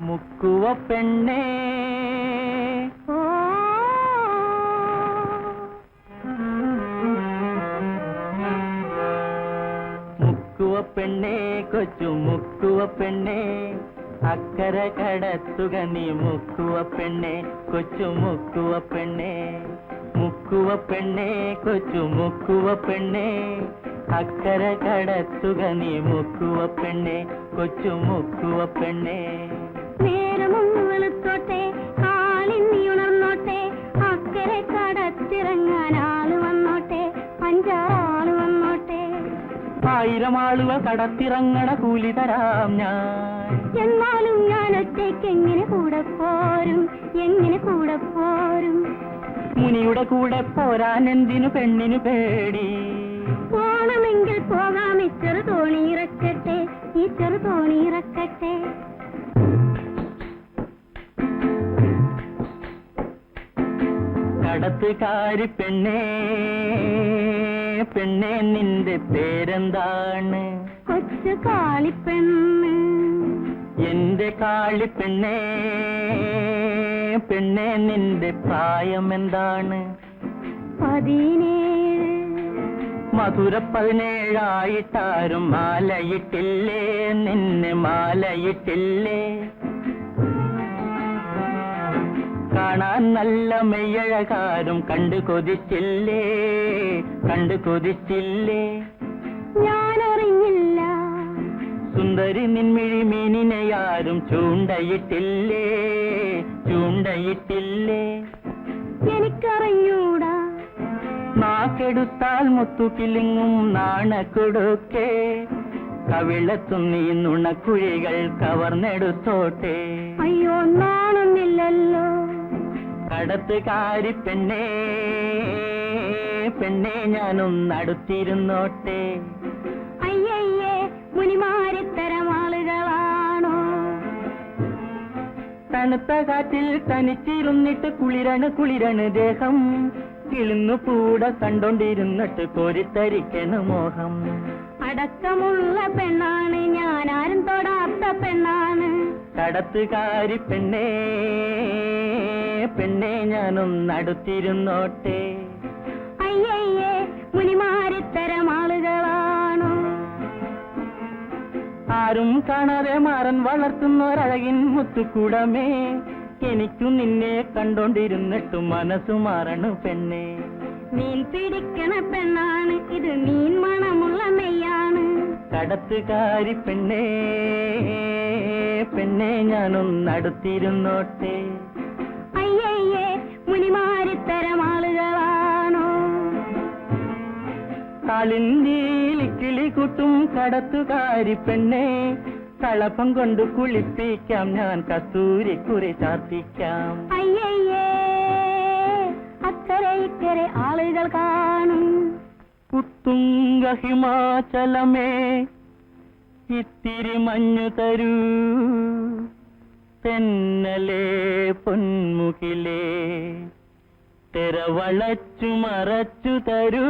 മുക്കുവ പെണ്ണേ. മുക്കുവ പെണ്ണേ കൊച്ചു മുക്കുവ പെണ്ണേ. അക്കര കടത്തുക നീ മുക്കുവ പെണ്ണേ കൊച്ചു മുക്കുവ പെണ്ണേ. മുക്കുവ പെണ്ണേ കൊച്ചു മുക്കുവ പെണ്ണേ. അക്കര കടത്തുക നീ മുക്കുവ പെണ്ണേ കൊച്ചു മുക്കുവ പെണ്ണേ. നേരമൊന്ന് വെളുത്തോട്ടെ കാലിന്നി ഉണർന്നോട്ടെ അക്കരെ കടത്തിറങ്ങാൻ ആൾ വന്നോട്ടെ അഞ്ചാറ് വന്നോട്ടെ. ആയിരം ആളുകൾ കടത്തിറങ്ങണ കൂലി തരാം ഞാൻ. എന്നാലും ഞാൻ ഒറ്റയ്ക്ക് എങ്ങനെ കൂടെ പോരും? എങ്ങനെ കൂടെ പോരും? മുനിയുടെ കൂടെ പോരാൻ എന്തിനു പെണ്ണിനു പേടി? പോണമെങ്കിൽ പോകാം തോണി ഇറക്കട്ടെ ഈ ചെറു തോണി കടത്തുകാരി പെണ്ണേ പെണ്ണേ നിന്റെ പേരെന്താണ്? കൊച്ചു കാളിപ്പെണ്ണ്. എന്റെ കാളിപ്പെണ്ണേ പെണ്ണേ നിന്റെ പ്രായം എന്താണ് പതിനേഴ്. മധുര പതിനേഴായിട്ടാരും മാലയിട്ടില്ലേ? നിന്നെ മാലയിട്ടില്ലേ? കാണാൻ നല്ല മെയ്യഴകാരും കണ്ടു കൊതിച്ചില്ലേ? കണ്ടു കൊതിച്ചില്ലേ? ഞാനറിഞ്ഞില്ല. സുന്ദരി നിൻമിഴി മീനിനെയാരും ചൂണ്ടയിട്ടില്ലേ? ചൂണ്ടയിട്ടില്ലേ? എനിക്കറിഞ്ഞൂടാ. നാക്കെടുത്താൽ മുത്തുകിലിങ്ങും നാണക്കൊടുക്കേ. കവിളത്തുന്നീ നുണക്കുഴികൾ കവർന്നെടുത്തോട്ടെ. അയ്യോ നാണൊന്നില്ലല്ലോ കടത്തുകാരി പെണ്ണേ പെണ്ണെ ഞാനൊന്ന് അടുത്തിരുന്നോട്ടെ അയ്യയ്യേ മുനിമാരിത്തരം ആളുകളാണോ? തണുത്ത കാറ്റിൽ തനിച്ചിരുന്നിട്ട് കുളിരണ് കുളിരണ് ദേഹം. കിളുന്നു കൂടെ കണ്ടോണ്ടിരുന്നിട്ട് കോരിത്തരിക്കണ മോഹം. അടക്കമുള്ള പെണ്ണാണ്. ഞാൻ ആരും തൊടാത്ത പെണ്ണാണ്. കടത്തുകാരി പെണ്ണേ പെണ്ണേ ഞാനൊന്നടുത്തിരുന്നോട്ടെ. അയ്യയ്യേ മുനിമാരിത്തരം ആളുകളാണോ? ആരും കാണാതെ മാറൻ വളർത്തുന്നൊരഴകിൻ മുത്തുകൂടമേ എനിക്കും നിന്നെ കണ്ടോണ്ടിരുന്നിട്ടും മനസ്സു മാറണു പെണ്ണേ. മീൻ പിടിക്കണ പെണ്ണാണ്. ഇത് മീൻ മണമുള്ള മെയ്യാണ് കടത്തുകാരി പെണ്ണേ പെണ്ണേ ഞാനൊന്നടുത്തിരുന്നോട്ടെ അയ്യയ്യേ മുനിമാരിത്തരം ആളുകളാണോ? കാളിന്തിയിൽ കിളി കൂട്ടും കടത്തുകാരി പെണ്ണേ കളപ്പം കൊണ്ട് കുളിപ്പിക്കാം. ഞാൻ കസ്തൂരിക്കുറി ചാർത്തിക്കാം. അയ്യയ്യേ ഇക്കരെ ആളുകൾ കാണും. കുത്തുങ്ക ഹിമാചലമേ ഇത്തിരി മഞ്ഞു തരൂ. തെന്നലേ പൊന്മുകിലേ തെരവളച്ചു മറച്ചു തരൂ.